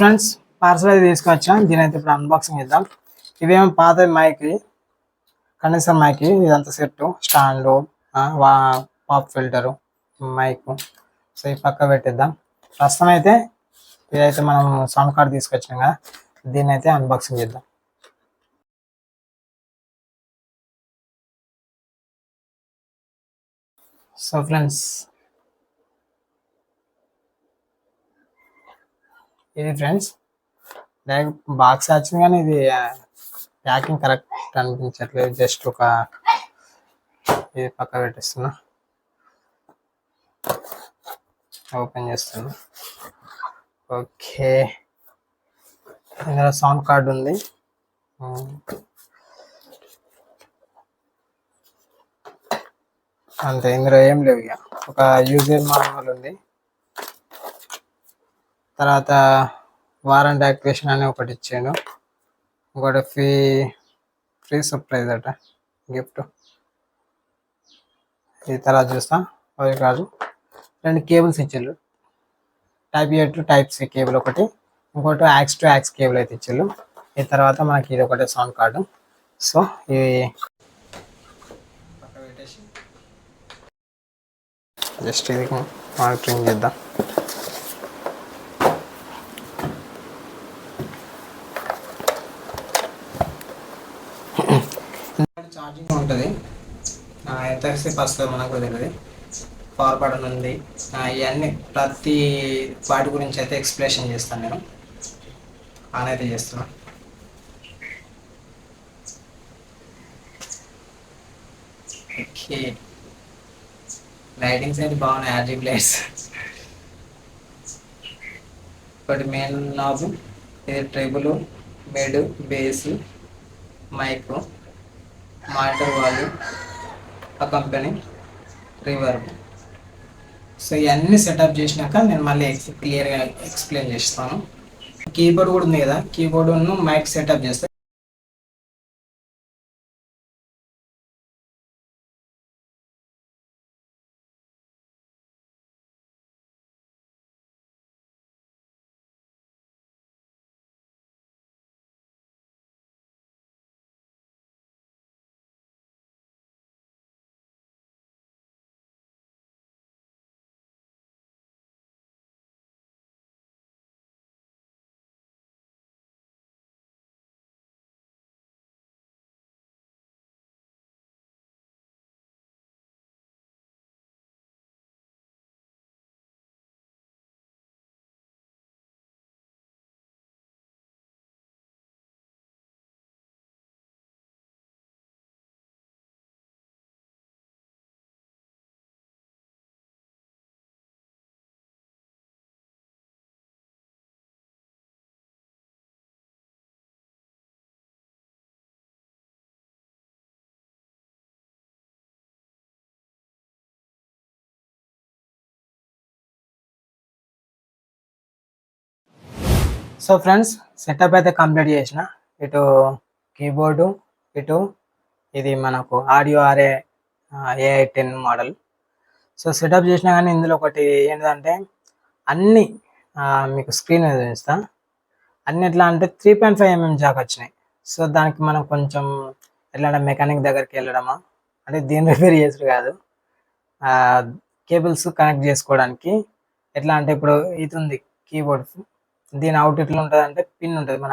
Friends parcel అయితే తీసుకొచ్చాం. దీని అయితే ఇప్పుడు అన్బాక్సింగ్ చేద్దాం. ఇవేమో పాత మైక్ కండెన్సర్ మైక్ ఇదంతా set stand pop filter mic so ఈ పక్క పెట్టిద్దాం. ప్రస్తుతం అయితే ఇదైతే మనం సౌండ్ కార్డ్ తీసుకొచ్చాం కదా దీన్ని అయితే అన్బాక్సింగ్ చేద్దాం. సో ఫ్రెండ్స్ ఇది ఫ్రెండ్స్ డైరెక్ట్ బాక్స్ వచ్చింది కానీ ఇది ప్యాకింగ్ కరెక్ట్ అనిపించట్లేదు. జస్ట్ ఒక ఇది పక్క పెట్టేస్తున్నా. ఓపెన్ చేస్తున్నా. ఓకే ఇందులో సౌండ్ కార్డ్ ఉంది. Hmm. అంతే ఇందులో ఏం లేవు ఇక. ఒక యూజర్ మాన్యువల్ ఉంది. తర్వాత వారంట్ యాక్టివేషన్ అని ఒకటి ఇచ్చాడు. ఇంకోటి ఫ్రీ ఫ్రీ సర్ప్రైజ్ అట గిఫ్ట్. ఈ తర్వాత చూస్తా. అవి కాదు. రెండు కేబుల్స్ ఇచ్చారు type A to type C cable ఒకటి. ఇంకోటి యాక్స్ టు యాక్స్ కేబుల్ అయితే ఇచ్చారు ఈ తర్వాత మనకి ఇది ఒకటే సౌండ్ కార్డు. సో ఇవి జస్ట్ ఇది మానిటరింగ్ చేద్దాం ఛార్జింగ్ ఉంటుంది ఎంతసేపు వస్తుంది మనకు తెలియదు. పవర్ ఉంది ఇవన్నీ ప్రతి వాటి గురించి అయితే ఎక్స్ప్లెనేషన్ చేస్తాను నేను. ఆన్ అయితే చేస్తున్నా. ఓకే. లైటింగ్స్ అయితే బాగున్నాయి ఆర్జీబీ లైట్స్ ఒకటి మెయిన్ నాబ్ ఇది treble mid bass mic monitor వాళ్ళు ఆ కంపెనీ రివర్బ్ సో ఇవన్నీ సెటప్ చేసినాక నేను మళ్ళీ క్లియర్గా ఎక్స్ప్లెయిన్ చేస్తాను. కీబోర్డ్ కూడా ఉంది కదా కీబోర్డ్ను మైక్ సెటప్ చేస్తే సో ఫ్రెండ్స్ సెటప్ అయితే కంప్లీట్ చేసిన. ఇటు కీబోర్డు ఇటు ఇది మనకు audio R A AI ten model so setup చేసినా కానీ ఇందులో ఒకటి ఏంటంటే అన్ని మీకు స్క్రీన్ మీద చూపిస్తా. అన్ని ఎట్లా అంటే three point five mm jack వచ్చినాయి. సో దానికి మనం కొంచెం ఎట్లా మెకానిక్ దగ్గరికి వెళ్ళడమా? అంటే దీన్ని రిపేర్ చేసుడు కాదు. కేబుల్స్ కనెక్ట్ చేసుకోవడానికి ఎట్లా అంటే ఇప్పుడు ఇది ఉంది కీబోర్డ్ దీని అవుట్ ఎట్లా ఉంటుంది అంటే పిన్ ఉంటుంది. మన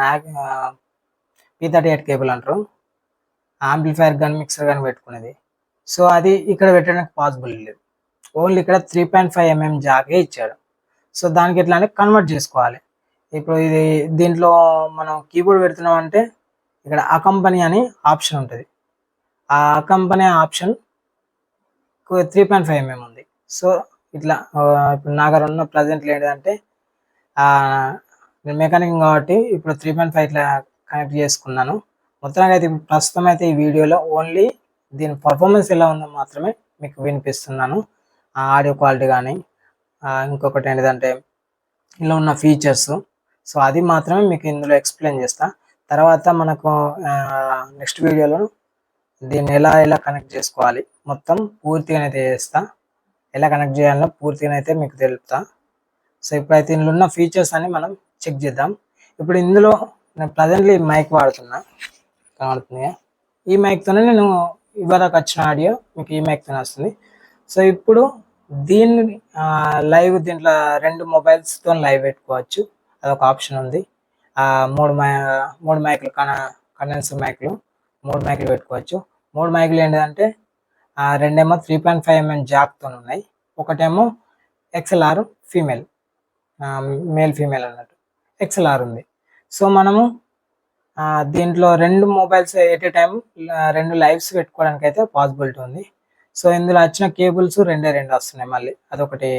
పీ థర్టీ ఎయిట్ కేబుల్ అంటారు. ఆంప్లిఫైర్ కానీ మిక్సర్ కానీ పెట్టుకునేది. సో అది ఇక్కడ పెట్టడానికి పాసిబుల్ లేదు. ఓన్లీ ఇక్కడ త్రీ పాయింట్ ఫైవ్ ఎంఎం జాకే ఇచ్చాడు. సో దానికి ఎట్లా అంటే కన్వర్ట్ చేసుకోవాలి. ఇప్పుడు ఇది దీంట్లో మనం కీబోర్డ్ పెడుతున్నాం అంటే ఇక్కడ ఆ కంపెనీ అని ఆప్షన్ ఉంటుంది. ఆ company option three point five mm ఉంది. సో ఇట్లా ఇప్పుడు నా దగ్గర ఉన్న ప్రజెంట్ ఏంటంటే నేను మెకానిక్ కాబట్టి ఇప్పుడు త్రీ పాయింట్ ఫైవ్ ఇట్లా కనెక్ట్ చేసుకున్నాను. మొత్తానికి అయితే ప్రస్తుతం అయితే ఈ వీడియోలో ఓన్లీ దీని పర్ఫార్మెన్స్ ఎలా ఉందో మాత్రమే మీకు వినిపిస్తున్నాను. ఆ ఆడియో క్వాలిటీ కానీ ఇంకొకటి ఏంటంటే ఇలా ఉన్న ఫీచర్స్ సో అది మాత్రమే మీకు ఇందులో ఎక్స్ప్లెయిన్ చేస్తా. తర్వాత మనకు నెక్స్ట్ వీడియోలో దీన్ని ఎలా ఎలా కనెక్ట్ చేసుకోవాలి మొత్తం పూర్తిగా అయితే చేస్తా. ఎలా కనెక్ట్ చేయాలో పూర్తిగా అయితే మీకు తెలుపుతా. సో ఇప్పుడైతే ఇందులో ఉన్న ఫీచర్స్ అని మనం చెక్ చేద్దాం. ఇప్పుడు ఇందులో నేను ప్రజెంట్లీ మైక్ వాడుతున్నా. కనబడుతుంది ఈ మైక్తోనే నేను ఇవరకు వచ్చిన ఆడియో మీకు ఈ మైక్తోనే వస్తుంది. సో ఇప్పుడు దీన్ని లైవ్ దీంట్లో రెండు మొబైల్స్తో లైవ్ పెట్టుకోవచ్చు. అదొక ఆప్షన్ ఉంది. ఆ, మూడు మై మూడు మైకులు కన కండెన్సర్ మైకులు మూడు మైకులు పెట్టుకోవచ్చు. మూడు మైకులు ఏంటంటే రెండేమో త్రీ పాయింట్ ఫైవ్ ఎంఎం జాక్తో ఉన్నాయి. ఒకటేమో ఎక్స్ఎల్ఆర్ ఫీమేల్ మేల్ ఫీమేల్ అన్నట్టు. ఎక్స్ఎల్ఆర్ ఉంది. సో మనము దీంట్లో రెండు మొబైల్స్ ఎట్ ఏ టైం రెండు లైవ్స్ పెట్టుకోవడానికి అయితే పాసిబిలిటీ ఉంది. సో ఇందులో వచ్చిన కేబుల్స్ రెండే రెండు వస్తున్నాయి మళ్ళీ. అదొకటి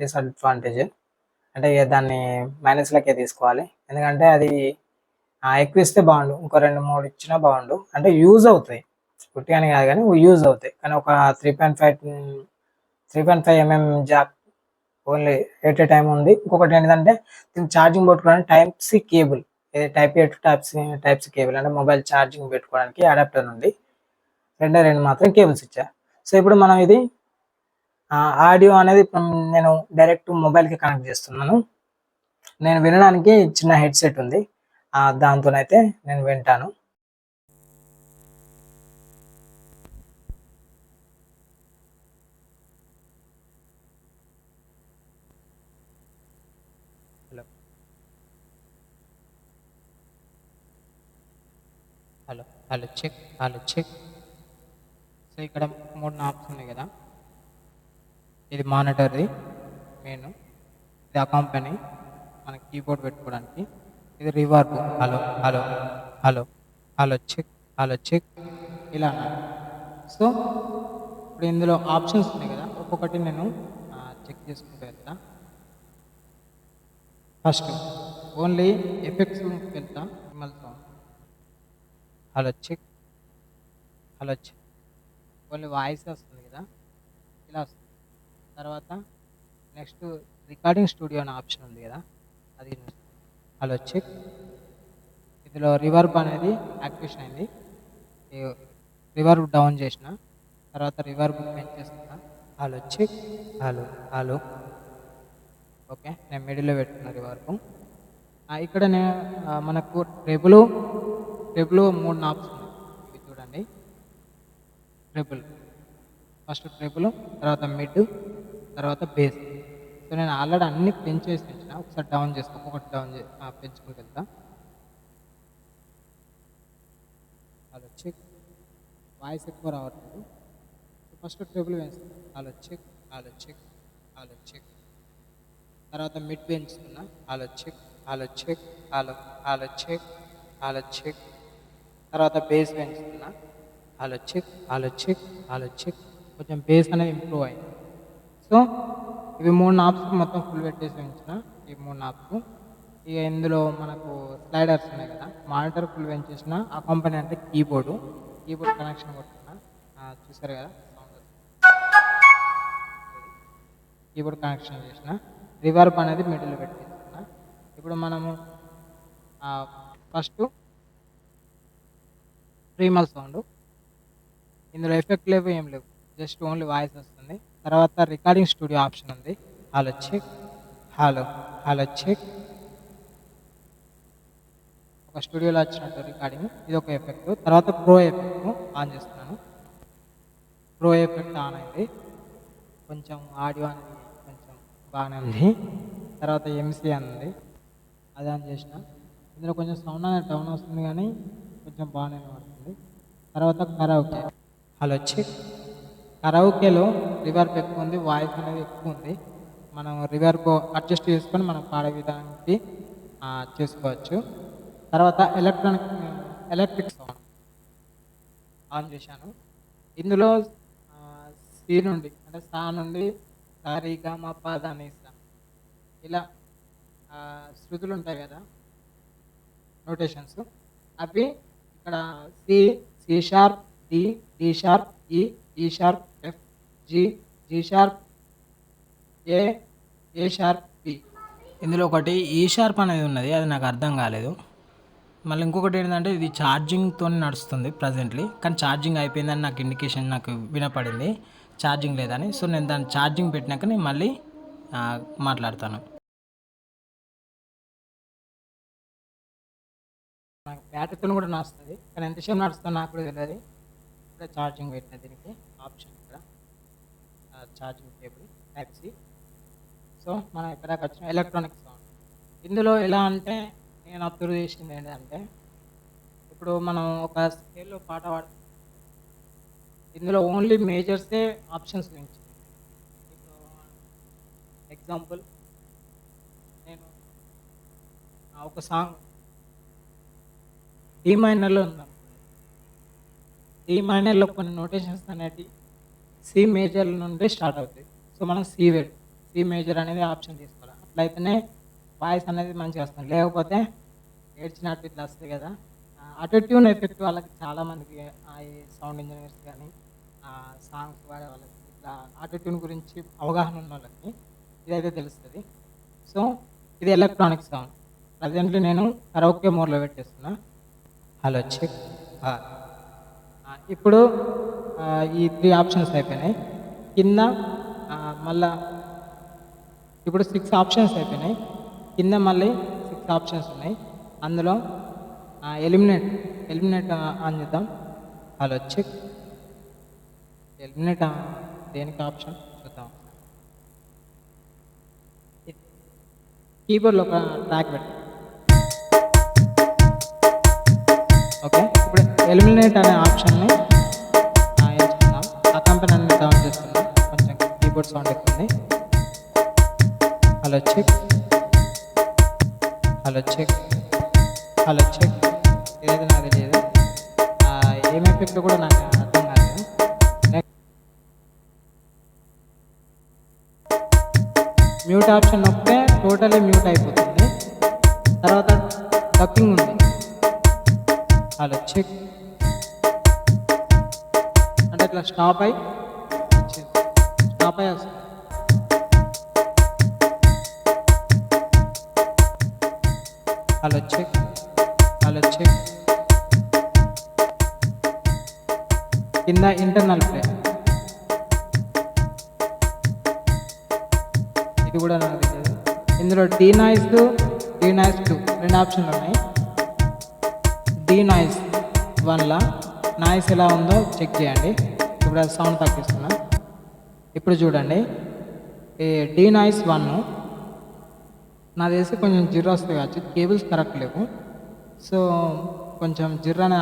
డిసడ్వాంటేజ్ అంటే దాన్ని మైనస్లకే తీసుకోవాలి. ఎందుకంటే అది ఎక్కువ ఇస్తే బాగుండు. ఇంకో రెండు మూడు ఇచ్చినా బాగుండు. అంటే యూజ్ అవుతాయి. పుట్టిగానే కాదు కానీ యూజ్ అవుతాయి. కానీ ఒక three point five three point five mm jack only at a time ఉంది. ఇంకొకటి ఏంటంటే దీనికి ఛార్జింగ్ పెట్టుకోవడానికి టైప్ సి కేబుల్ ఇది type A to type C type C cable అంటే మొబైల్ ఛార్జింగ్ పెట్టుకోవడానికి అడాప్టర్ ఉంది. రెండే రెండు మాత్రం కేబుల్స్ ఇచ్చా. సో ఇప్పుడు మనం ఇది ఆడియో అనేది ఇప్పుడు నేను డైరెక్ట్ మొబైల్కి కనెక్ట్ చేస్తున్నాను. నేను వినడానికి చిన్న హెడ్సెట్ ఉంది. దాంతోనైతే నేను వింటాను. Hello check hello check so ఇక్కడ మూడు నాప్స్ ఉన్నాయి కదా. ఇది మానిటర్ది మెయిన్ ఇది ఆ కంపెనీ మన కీబోర్డ్ పెట్టుకోవడానికి. ఇది reverb hello hello hello hello check hello check ఇలా సో ఇప్పుడు ఇందులో ఆప్షన్స్ ఉన్నాయి కదా. ఒక్కొక్కటి నేను చెక్ చేసుకుంటూ వెళ్తా. ఫస్ట్ ఓన్లీ ఎఫెక్ట్స్ వెళ్తా. Hello check. Hello check. Only voice వస్తుంది కదా? ఇలా వస్తుంది. తర్వాత నెక్స్ట్ రికార్డింగ్ స్టూడియో అనే ఆప్షన్ ఉంది కదా? అది హలో చెక్. ఇందులో రివర్బ్ అనేది యాక్టివేషన్ అయింది. రివర్బ్ డౌన్ చేసిన. తర్వాత reverb పెంచేస్తున్నా hello check. Hello hello. Okay నేను మిడిల్లో పెట్టుకున్నా రివర్బ్. ఇక్కడ నేను మనకు ట్రెబుల్ ట్రెబుల్ మూడు నాప్స్ ఉన్నాయి ఇవి చూడండి. ట్రిపుల్ ఫస్ట్ ట్రిపుల్ తర్వాత మిడ్ తర్వాత బేస్ సో నేను ఆల్రెడీ అన్ని పెంచేసి ఒకసారి డౌన్ చేస్తాను ఒకటి డౌన్ చే పెంచుకుంటూ వెళ్తా అది చెక్ వాయిస్ ఎక్కువ రావట్లేదు. ఫస్ట్ ట్రిపుల్ పెంచుతున్నా. అలా చెక్ అలా చెక్ అలా చెక్ తర్వాత మిడ్ పెంచుతున్నా. అలా చెక్ అలా చెక్ అలా అలా చెక్ అలా చెక్ తర్వాత బేస్ పెంచుతున్నా అలా చెక్ అలా చెక్ అలా చెక్ కొంచెం బేస్ అనేది ఇంప్రూవ్ అయింది. సో ఇవి మూడు నాప్స్ మొత్తం ఫుల్ పెట్టేసి ఉంచిన ఈ మూడు నాప్స్ ఇక ఇందులో మనకు స్లైడర్స్ ఉన్నాయి కదా. మానిటర్ ఫుల్ పెంచేసిన ఆ కంపెనీ అంటే కీబోర్డు కీబోర్డ్ కనెక్షన్ కొట్టుకున్నా చూసారు కదా? సౌండ్ కీబోర్డ్ కనెక్షన్ చేసిన రివర్బ్ అనేది మిడిల్ పెట్టేస్తున్నా. ఇప్పుడు మనము ఫస్ట్ ప్రీమల్ సౌండ్. ఇందులో ఎఫెక్ట్ లేవు ఏం లేవు. జస్ట్ ఓన్లీ వాయిస్ వస్తుంది. తర్వాత రికార్డింగ్ స్టూడియో ఆప్షన్ ఉంది. Hello check. Hello hello check. ఒక స్టూడియోలో వచ్చినట్టు రికార్డింగ్. ఇది ఒక ఎఫెక్ట్. తర్వాత ప్రో ఎఫెక్ట్ ఆన్ చేస్తున్నాను. ప్రో ఎఫెక్ట్ ఆన్ అయింది. కొంచెం ఆడియో అనేది కొంచెం బాగానే ఉంది. తర్వాత ఎంసీ అని ఉంది. అది ఆన్ చేసిన. ఇందులో కొంచెం సౌండ్ అనేది డౌన్ వస్తుంది కానీ కొంచెం బాగానే తర్వాత కరావుకే. హలో వచ్చి కరావుకేలో రివర్బ్ ఎక్కువ ఉంది వాయిస్ అనేది ఎక్కువ ఉంది. మనం రివర్బ్ అడ్జస్ట్ చేసుకొని మనం పాడే విధానానికి చేసుకోవచ్చు. తర్వాత ఎలక్ట్రానిక్ ఎలక్ట్రిక్ సౌండ్ ఆన్ చేశాను. ఇందులో సీ సి నుండి అంటే సా నుండి సారీ గమ పద అనేసా ఇలా శృతులు ఉంటాయి కదా నోటేషన్స్ అవి ఇక్కడ C C sharp D D sharp E E sharp F G G sharp A A sharp B ఇందులో ఒకటి e ఈ షార్ప్ అనేది ఉన్నది అది నాకు అర్థం కాలేదు. మళ్ళీ ఇంకొకటి ఏంటంటే ఇది ఛార్జింగ్తో నడుస్తుంది ప్రజెంట్లీ కానీ ఛార్జింగ్ అయిపోయిందని నాకు ఇండికేషన్ నాకు వినపడింది. ఛార్జింగ్ లేదని. సో నేను దాన్ని ఛార్జింగ్ పెట్టినాక నేను మళ్ళీ మాట్లాడతాను. నాకు బ్యాటరీతో కూడా నడుస్తుంది. కానీ ఎంతసేపు నడుస్తుందో నాకు కూడా తెలియదు ఇక్కడ ఛార్జింగ్ పెట్టిన దీనికి ఆప్షన్ ఇక్కడ. ఛార్జింగ్ కేబుల్ ట్యాక్సీ సో మనం ఇక్కడ వచ్చిన. ఎలక్ట్రానిక్ సౌండ్ ఇందులో ఎలా అంటే నేను అబ్జర్వ్ చేసింది ఏంటంటే ఇప్పుడు మనం ఒక స్కేల్లో పాట పాడు ఇందులో ఓన్లీ మేజర్సే ఆప్షన్స్ నుంచి ఎగ్జాంపుల్ నేను ఆ ఒక సాంగ్ డి మైనర్లో ఉందాం. డి మైనర్లో కొన్ని నోటేషన్స్ అనేవి సి మేజర్ నుండి స్టార్ట్ అవుతాయి. సో మనం సి వేడు సి మేజర్ అనేది ఆప్షన్ తీసుకోవాలి. అట్లయితేనే వాయిస్ అనేది మంచిగా వస్తుంది. లేకపోతే ఏడ్చినట్టు ఇట్లా వస్తుంది కదా. అటెట్యూన్ ఎఫెక్ట్ వాళ్ళకి చాలామందికి ఆ ఈ సౌండ్ ఇంజనీర్స్ కానీ సాంగ్స్ వాడే వాళ్ళకి ఇట్లా ఆటోట్యూన్ గురించి అవగాహన ఉన్న వాళ్ళకి ఇదైతే తెలుస్తుంది. సో ఇది ఎలక్ట్రానిక్ సౌండ్ ప్రజెంట్లీ నేను కరోకే మోడ్లో పెట్టేస్తున్నా. హలో చెక్ ఇప్పుడు ఈ త్రీ ఆప్షన్స్ అయిపోయినాయి. కింద మళ్ళా ఇప్పుడు సిక్స్ ఆప్షన్స్ అయిపోయినాయి. కింద మళ్ళీ సిక్స్ ఆప్షన్స్ ఉన్నాయి. అందులో ఎలిమినేట్ ఎలిమినేట్ ఆన్ చేద్దాం. హలో చెక్ ఎలిమినేట్ దేనికి ఆప్షన్ చూద్దాం. కీబోర్డ్లో ఒక ట్రాక్ పెట్టాం ఎలిమినేట్ అనే ఆప్షన్ని ఎంచుకున్నాం ఆ కంపెనీ అన్ని డౌన్ చేస్తున్నాం కొంచెం keyboard sound ఎక్కుంది hello check hello check hello check ఏది నాకు తెలియదు. ఏం ఎఫెక్ట్ కూడా నాకు అర్థం కాలేదు. నెక్స్ట్ మ్యూట్ ఆప్షన్ నొక్కితే టోటలీ మ్యూట్ అయిపోతుంది. తర్వాత డక్కింగ్ ఉంది. హలో చెక్ అట్లా స్టాప్ అయి స్టాప్ అయి వస్తుంది హలో చెక్. హలో కింద ఇంటర్నల్ ప్లే. ఇది కూడా నాకు తెలియదు. ఇందులో denoise denoise two రెండు ఆప్షన్లు ఉన్నాయి. డీ నాయిస్ వన్లా నాయిస్ ఎలా ఉందో చెక్ చేయండి. ఇప్పుడు అది సౌండ్ తగ్గిస్తున్నా. ఇప్పుడు చూడండి. ఈ డీ నాయిస్ వన్ నా తెలిసి కొంచెం జిర్ర వస్తుంది కావచ్చు. కేబుల్స్ కరెక్ట్ లేవు. సో కొంచెం జిర్ర అనే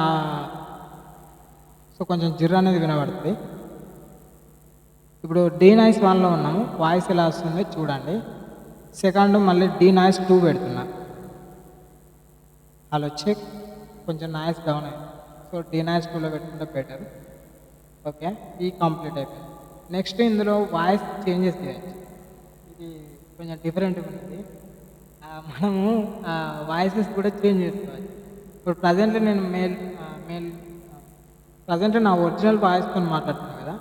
సో కొంచెం జిర్ర అనేది వినబడుతుంది. ఇప్పుడు డీ నాయిస్ వన్లో ఉన్నాము. వాయిస్ ఎలా వస్తుంది చూడండి. సెకండ్ మళ్ళీ డీ నాయిస్ టూ పెడుతున్నా. అలా వచ్చి కొంచెం నాయిస్ డౌన్ అయింది. సో డీ నాయిస్ టూలో పెట్టుకుంటే బెటర్ ఓకే? ఈ కంప్లీట్ అయిపోయింది. నెక్స్ట్ ఇందులో వాయిస్ చేంజెస్ చేయొచ్చు. ఇది కొంచెం డిఫరెంట్ ఉంది. మనము వాయిసెస్ కూడా చేంజ్ చేసుకోవచ్చు. ఇప్పుడు ప్రజెంట్ నేను మేల్ మేల్ ప్రజెంట్ నా ఒరిజినల్ వాయిస్తో మాట్లాడుతున్నాను కదా.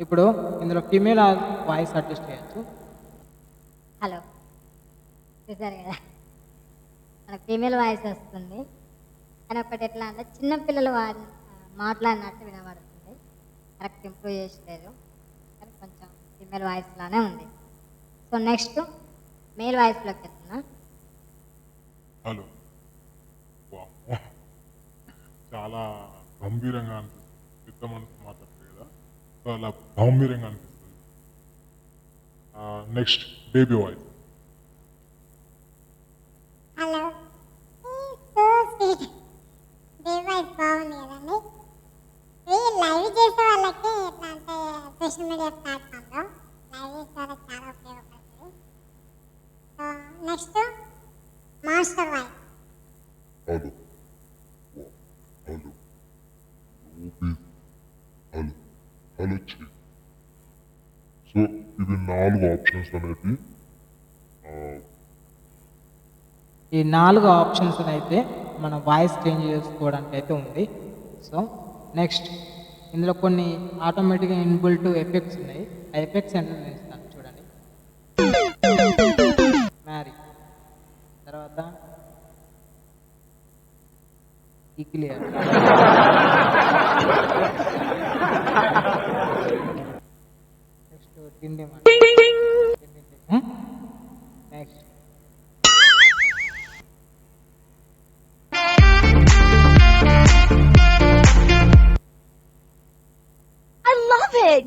ఇప్పుడు ఇందులో ఫీమేల్ వాయిస్ అడ్జస్ట్ చేయొచ్చు. హలో చూసారు కదా? మన ఫీమేల్ వాయిస్ వస్తుంది. కానీ ఒకటి ఎట్లా అంటే చిన్నపిల్లలు వారి మాట్లాడినట్టు వినబడుతుంది. కరెక్ట్ ఇంప్రూవ్ చేసలేదు కానీ కొంచెం ఫీమేల్ వాయిస్ లానే ఉంది. సో నెక్స్ట్ మేల్ వాయిస్లోకి వెళ్తున్నా. హలో చాలా గంభీరంగా అనిపిస్తుంది. పెద్ద మనసు మాట్లాడుతుంది కదా. చాలా గంభీరంగా అనిపిస్తుంది. నెక్స్ట్ బేబీ వాయిస్ సో ఇది నాలుగు ఆప్షన్స్ అనేవి ఈ నాలుగు ఆప్షన్స్ అయితే మన వాయిస్ చేంజ్ చేసుకోవడానికి అయితే ఉంది. సో నెక్స్ట్ ఇందులో కొన్ని ఆటోమేటిక్గా ఇన్బుల్ట్ ఎఫెక్ట్స్ ఉన్నాయి. ఆ ఎఫెక్ట్స్ ఏంటో నేను ఇస్తాను చూడండి. మ్యారీ తర్వాత ఈ క్లియర్ ತಿಂಡಿ ಮಾಡಿ next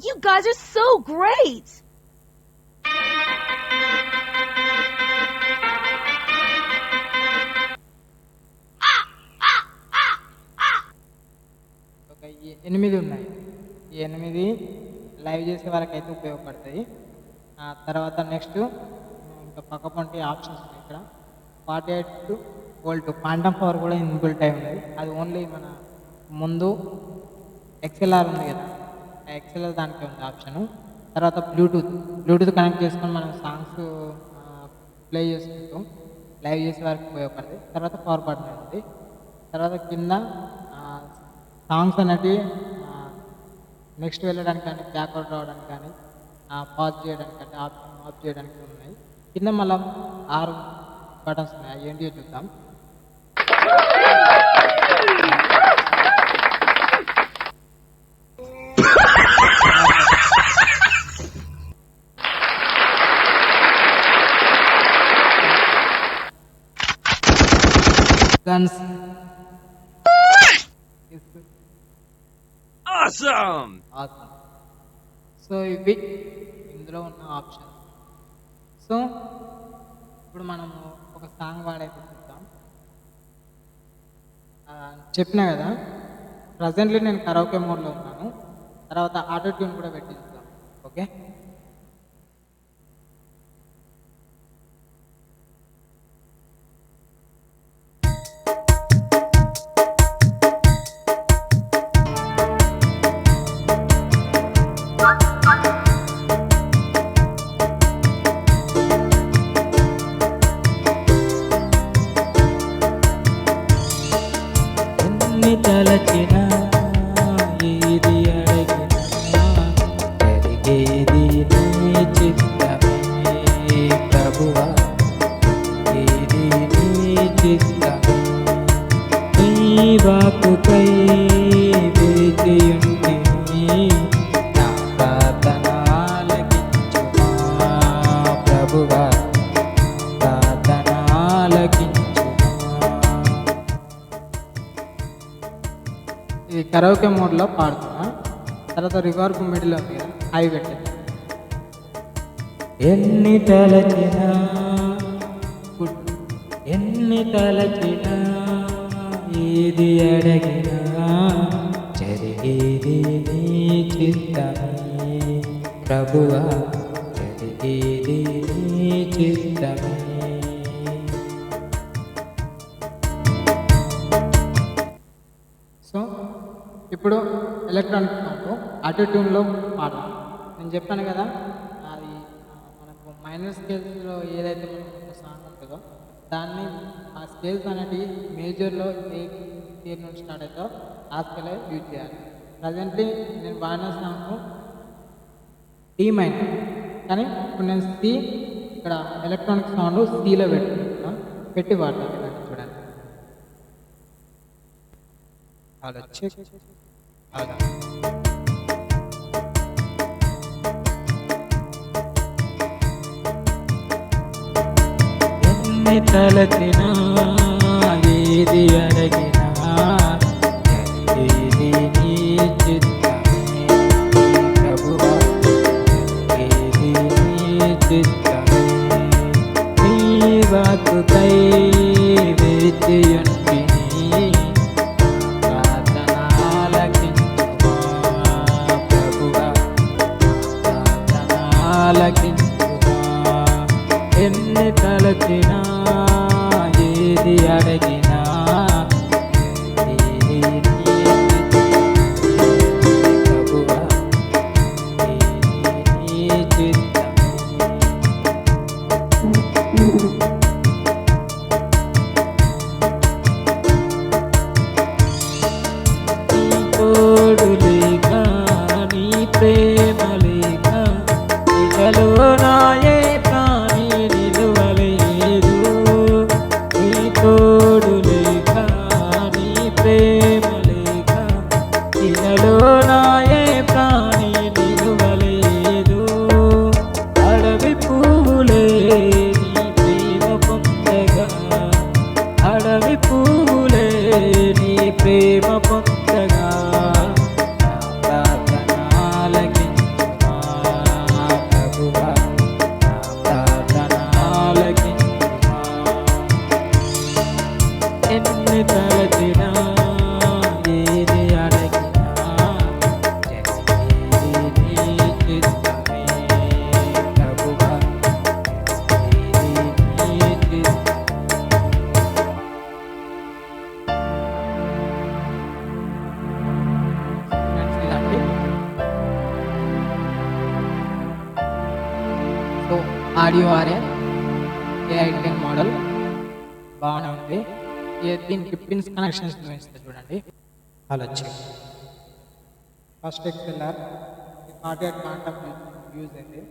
You guys are so great! Live చేసే అయితే ఉపయోగపడతాయి తర్వాత నెక్స్ట్ ఇంకా పక్క పంటి ఆప్షన్స్ ఉన్నాయి ఇక్కడ. Forty eight to volt phantom power కూడా ఇన్బిల్ట్ అయి ఉంది అది ఓన్లీ మన ముందు ఎక్స్ఎల్ఆర్ ఉంది కదా. ఆ ఎక్స్ఎల్ఆర్ దానికి ఉంది ఆప్షను తర్వాత బ్లూటూత్ బ్లూటూత్ కనెక్ట్ చేసుకొని మనం సాంగ్స్ ప్లే చేసుకుంటాం లైవ్ చేసే వారికి ఉపయోగపడుతుంది తర్వాత పవర్ బటన్ ఉంది. తర్వాత కింద సాంగ్స్ అనేటివి నెక్స్ట్ వెళ్ళడానికి కానీ బ్యాక్వర్డ్ రావడానికి కానీ పాజ్ చేయడానికి కానీ ఆఫ్ ఆఫ్ చేయడానికి ఉన్నాయి కింద మళ్ళీ ఆరు బటన్స్ ఉన్నాయి ఏంటి చూద్దాం guns. Awesome! సో ఇవి ఇందులో ఉన్న ఆప్షన్. సో ఇప్పుడు మనము ఒక సాంగ్ వాడైతే చూద్దాం. చెప్పినా కదా ప్రజెంట్లీ నేను కరోకే మోడ్లో ఉన్నాను. తర్వాత ఆటో ట్యూన్ కూడా పెట్టిస్తాను ఓకే? కరోకే మోడ్లో పాడుతున్నా. తర్వాత రివర్బ్ మిడిల్లో మీద హై పెట్టాను ఎన్ని తలచినా గుడ్. ఎన్ని తలచినా ఏది అడగినా జరిగేది నీ చిత్తమే. ప్రభువా జరిగేది నీ చిత్తమే. ఎలక్ట్రానిక్ సౌండ్ ఆటో ట్యూన్లో నేను చెప్పాను కదా అది మనకు మైనర్ స్కేల్స్లో ఏదైతే మనకు సాంగ్ ఉంటుందో దాన్ని ఆ స్కేల్స్ అనేటివి మేజర్లో ఏ స్కేల్ నుంచి స్టార్ట్ అవుతో ఆ స్కేల్ యూజ్ చేయాలి. ప్రజెంట్లీ నేను వాడిన సాంగ్ టీ మైనర్ కానీ ఇప్పుడు నేను సి ఇక్కడ ఎలక్ట్రానిక్ సౌండ్ సిలో పెట్టుకుంటున్నా. పెట్టి వాడతాను చూడండి. అలా చెక్ అలా ఎన్ని తలచినా ఏది అడిగినా ఏది నీ చిత్తమే ప్రభువా ఏది నీ చిత్తమే నీ వాక్కుకై వేచియుంటిని না audio R A AI ten model బాగానే ఉంది. ఏ- దీనికి పిన్స్ కనెక్షన్స్ చూపిస్తుంది చూడండి. అలా వచ్చి first XLR audio contact use అయింది.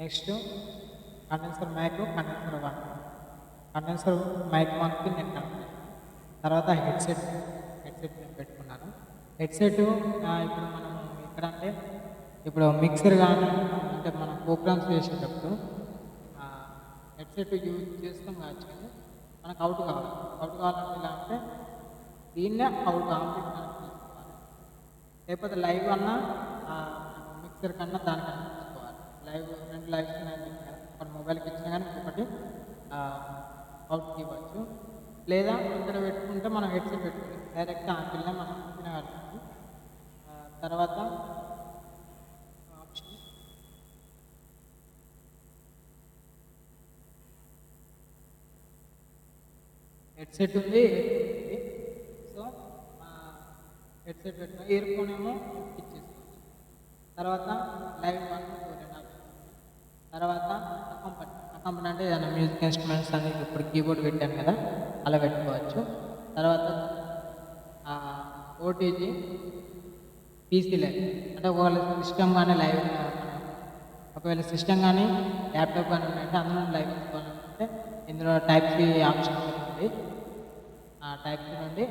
Next condenser mic condenser one condenser mic వన్కి నేను కనెక్ట్ తర్వాత హెడ్సెట్ హెడ్సెట్ నేను పెట్టుకున్నాను. హెడ్సెట్ ఇప్పుడు మనం ఇక్కడ అంటే ఇప్పుడు మిక్సర్ కానీ అంటే మనం ప్రోగ్రామ్స్ చేసేటప్పుడు సెట్ యూజ్ చేస్తాం కావచ్చు మనకు అవుట్ కావాలి. అవుట్ కావాలంటే ఎలా అంటే దీన్నే అవుట్ కాంప్లీట్ కనెక్ట్ చేసుకోవాలి లేకపోతే లైవ్ అన్నా మిక్సర్ కన్నా దానికన్నా తీసుకోవాలి లైవ్ రెండు లైవ్స్ ఒకటి మొబైల్కి ఇచ్చినా కానీ ఒకటి అవుట్కి ఇవ్వచ్చు. లేదా ఇక్కడ పెట్టుకుంటే మనం హెడ్సెట్ పెట్టుకుంటాం డైరెక్ట్ ఆ పిల్ల మనం వినగలుగుతాం తర్వాత హెడ్సెట్ ఉంది. సో హెడ్సెట్ పెట్టిన ఇయర్ ఫోన్ ఏమో ఇచ్చేసుకోవచ్చు. తర్వాత లైవ్ వన్ టూ రెండు ఆప్షన్ తర్వాత అకంపని అకంపని అంటే ఏదైనా మ్యూజిక్ ఇన్స్ట్రుమెంట్స్ అని ఇప్పుడు కీబోర్డ్ పెట్టాను కదా అలా పెట్టుకోవచ్చు. తర్వాత ఓటీజీ పీసీ లైవ్ అంటే ఒకవేళ సిస్టమ్ కానీ లైవ్ ఒకవేళ సిస్టమ్ కానీ ల్యాప్టాప్ కానీ ఉంటే అందులో లైవ్ తీసుకోవాలనుకుంటే ఇందులో టైప్ సి ఆప్షన్ ఉంది. టైప్ నుండి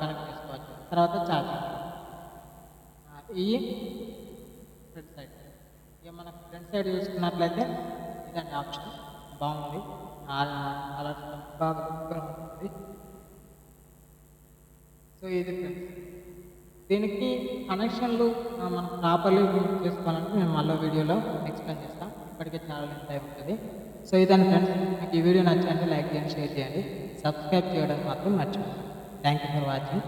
కనెక్ట్ చేసుకోవచ్చు. తర్వాత ఛార్జింగ్ ఈ ఫ్రంట్ సైడ్. ఇక మన ఫ్రంట్ సైడ్ చూసుకున్నట్లయితే ఇదండి ఆప్షన్. బాగుంది. అలా బాగా సూపర్ ఉంటుంది సో ఇది ఫ్రెండ్స్. దీనికి కనెక్షన్లు మనం ప్రాపర్లీ చేసుకోవాలంటే మేము మళ్ళీ వీడియోలో ఎక్స్ప్లెయిన్ చేస్తాం ఇప్పటికే చాలా టైం అయిపోతుంది సో ఇదని ఫ్రెండ్స్. మీకు ఈ వీడియో నచ్చండి లైక్ చేయండి షేర్ చేయండి. సబ్స్క్రైబ్ చేయడం మాత్రం మర్చిపోండి థ్యాంక్ యూ ఫర్ వాచింగ్